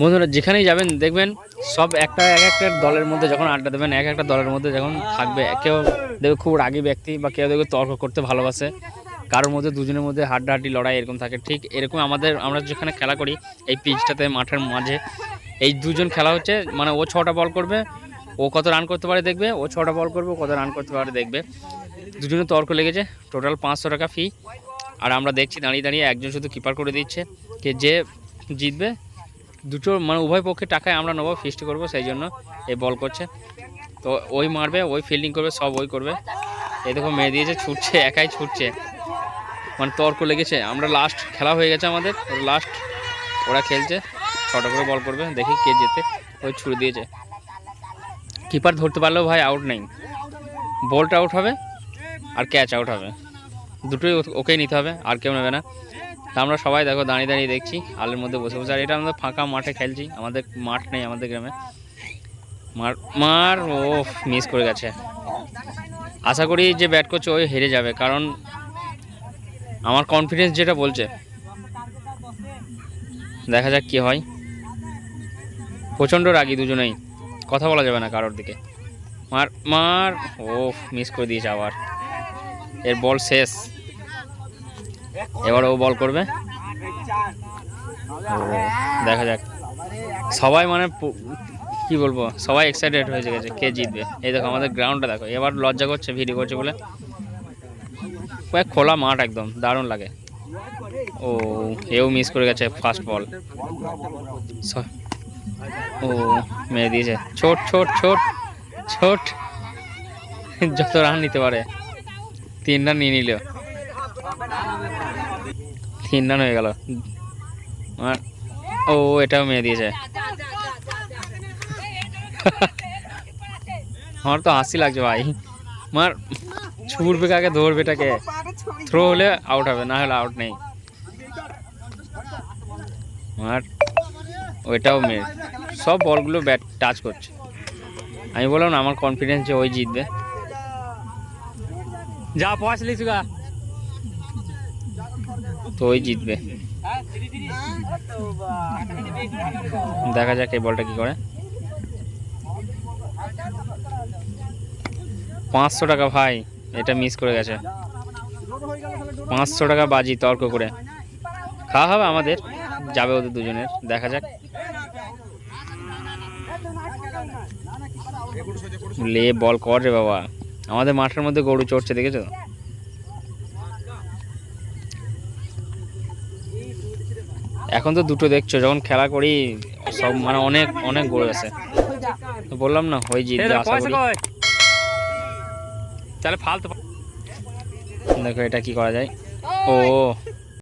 বন্ধুরা, যেখানেই যাবেন, দেখবেন সব একটা এক একটা দলের মধ্যে যখন আড্ডা দেবেন, এক একটা দলের মধ্যে যখন থাকবে, কেউ দেখবে খুব রাগী ব্যক্তি বা কেউ দেখবে তর্ক করতে ভালোবাসে। কারোর মধ্যে দুজনের মধ্যে হাড্ডাহাড্ডি, লড়াই এরকম থাকে। ঠিক এরকম আমাদের, আমরা যেখানে খেলা করি, এই পিচটাতে, মাঠের মাঝে, এই দুজন খেলা হচ্ছে মানে ও ছটা বল করবে, ও কত রান করতে পারে দেখবে, ও ছটা বল করবে, ও কত রান করতে পারে দেখবে। দুজনে তর্ক লেগেছে, টোটাল পাঁচশো টাকা ফি। আর আমরা দেখছি, দাঁড়িয়ে দাঁড়িয়ে একজন শুধু কিপার করে দিচ্ছে, কে যে জিতবে দুটো মানে উভয় পক্ষে টাকায় আমরা নেব ফিস্ট করব সেই জন্য এই বল করছে। তো ওই মারবে, ওই ফিল্ডিং করবে, সব ওই করবে। এই দেখো মেয়ে দিয়েছে, ছুটছে, একাই ছুটছে। মানে তর্ক লেগেছে। আমরা লাস্ট খেলা হয়ে গেছে আমাদের লাস্ট ওরা খেলছে, ছটা করে বল করবে, দেখি কে জেতে, ওই ছুড়ে দিয়েছে। কিপার ধরতে পারলেও ভাই আউট নেই। বলটা আউট হবে, আর ক্যাচ আউট হবে। দুটোই ওকেই নিতে হবে, আর কেউ নেবে না। তা আমরা সবাই দেখো দাঁড়িয়ে দাঁড়িয়ে দেখছি, আলের মধ্যে বসে বসে। আর এটা আমাদের ফাঁকা মাঠে খেলছি, আমাদের মাঠ নেই আমাদের গ্রামে। মার মার ও মিস করে গেছে। আশা করি যে ব্যাট করছে, ওই হেরে যাবে, কারণ আমার কনফিডেন্স যেটা বলছে, দেখা যাক কি হয়। প্রচণ্ড রাগি দুজনেই, কথা বলা যাবে না কারোর দিকে। মার মার ও মিস করে দিয়েছে আবার। এর বল শেষ। এবার ও বল করবে। দেখা যাক। সবাই মানে কি বলব? সবাই এক্সাইটেড হয়ে গেছে, কে জিতবে? এই দেখো, আমাদের গ্রাউন্ডটা দেখো। এবার লজ্জা করছে ভিডিও করছে বলে। খোলা মাঠ একদম, দারুণ লাগে। ও, এও মিস করে গেছে ফার্স্ট বল ও, মেরে দিয়েছে। ছোট ছোট ছোট ছোট। যত রান নিতে পারে, তিন রান নিয়ে নিল। তিন রান হয়ে গেল। ও, এটাও মেরে দিয়েছে। আমার তো হাসি লাগছে ভাই। আমার ছুটবে কাকে ধরবে এটাকে থ্রো হলে আউট হবে, না হলে আউট নেই। আর ওইটাও মেয়ে। সব বলগুলো ব্যাট টাচ করছে। আমি বললাম না, আমার কনফিডেন্স যে ওই জিতবে। যা পয়সা লিখুগা তো ওই জিতবে। দেখা যাক এই বলটা কি করে। পাঁচশো টাকা ভাই, এটা মিস করে গেছে। পাঁচশো টাকা বাজি, তর্ক করে। খাওয়া হবে আমাদের, যাবে ওদের দুজনের, দেখা যাক। লে, বল কর রে বাবা। আমাদের মাঠের মধ্যে গরু চড়ছে, দেখেছ? এখন তো দুটো দেখছ যখন খেলা করি সব মানে অনেক অনেক গরু আছে। তো বললাম না হয়ে জিতবে আশা করি। তাহলে ফালতু দেখো এটা কি করা যায়। ও